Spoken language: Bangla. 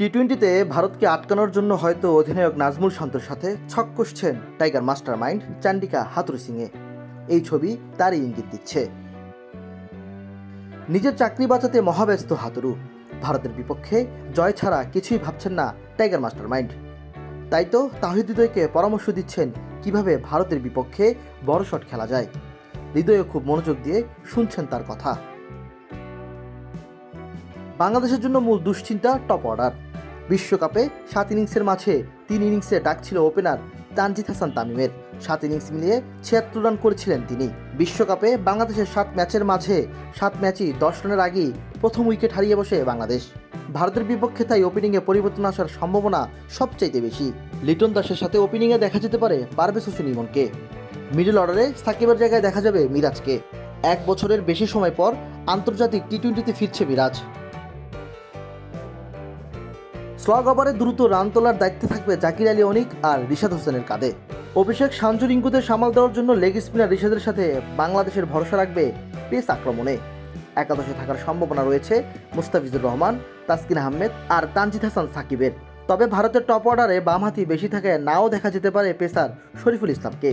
টি টোয়েন্টিতে ভারতকে আটকানোর জন্য হয়তো অধিনায়ক নাজমুল শান্তর সাথে ছক কষছেন tiger master mind Chandika Hathurusingha এই ছবি তারই ইঙ্গিত দিচ্ছে। নিজের চাকরি বাঁচাতে মহাব্যস্ত হাতুরু ভারতের বিপক্ষে জয় ছাড়া কিছুই ভাবছেন না টাইগার মাস্টার মাইন্ড তাই তো তাহিদ হৃদয়কে পরামর্শ দিচ্ছেন কীভাবে ভারতের বিপক্ষে বড় শট খেলা যায়। হৃদয়ও খুব মনোযোগ দিয়ে শুনছেন তার কথা। বাংলাদেশের জন্য মূল দুশ্চিন্তা টপ অর্ডার। বিশ্বকাপে সাত ইনিংসের মাঝে তিন ইনিংসে ডাক ছিল ওপেনার তানজিদ হাসান তামিমের। সাত ইনিংস মিলিয়ে ছিয়াত্তর রান করেছিলেন তিনি। বিশ্বকাপে বাংলাদেশের সাত ম্যাচের মাঝে সাত ম্যাচই দশ রানের আগেই প্রথম উইকেট হারিয়ে বসে বাংলাদেশ। ভারতের বিপক্ষে তাই ওপেনিংয়ে পরিবর্তন আসার সম্ভাবনা সবচাইতে বেশি। লিটন দাসের সাথে ওপেনিংয়ে দেখা যেতে পারে পারভেজ হোসেন ইমনকে। মিডল অর্ডারে সাকিবের জায়গায় দেখা যাবে মিরাজকে। এক বছরের বেশি সময় পর আন্তর্জাতিক টি টোয়েন্টিতে ফিরছে মিরাজ। স্লগ ওভারে দ্রুত রান তোলার দায়িত্বে থাকবে জাকির আলী অনিক আর রিশাদ হোসেনের কাঁধে। অভিষেক সাঞ্জু রিঙ্কুদের সামাল দেওয়ার জন্য লেগ স্পিনার রিশাদের সাথে বাংলাদেশের ভরসা রাখবে পেস আক্রমণে। একাদশে থাকার সম্ভাবনা রয়েছে মুস্তাফিজুর রহমান, তাসকিন আহমেদ আর তানজিদ হাসান সাকিবের। তবে ভারতের টপ অর্ডারে বামহাতি বেশি থাকায় নাও দেখা যেতে পারে পেসার শরীফুল ইসলামকে।